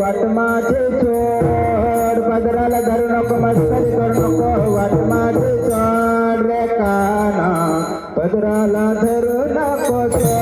વટમાંથી ચોર પદરલ ધરણક મસ્તરી કરણકો વટમાંથી ચોર રે કાના પદરલ ધરણકો ચોર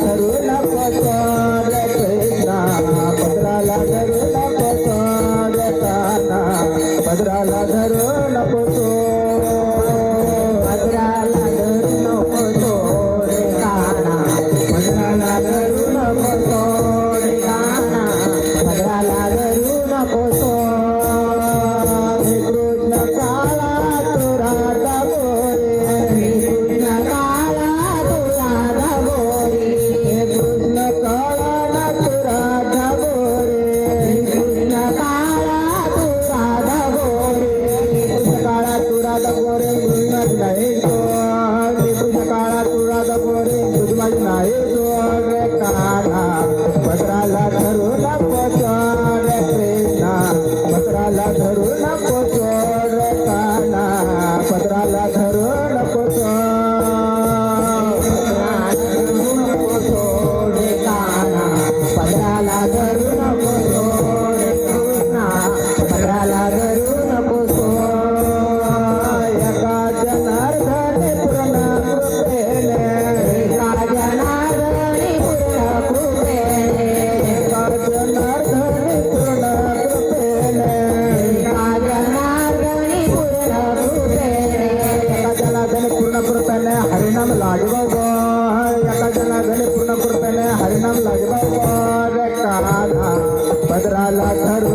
కరుణ दिवस काळा तुळा दपोरे तुझवाई नाही जोड रे पत्राला धरून पोचड कृष्णा पत्राला धरून पोचड जन पूर्ण करताना हरिनाम लागबाब एकाच्या जन पूर्ण करताना हरिनाम लागबाब काना भद्राला रे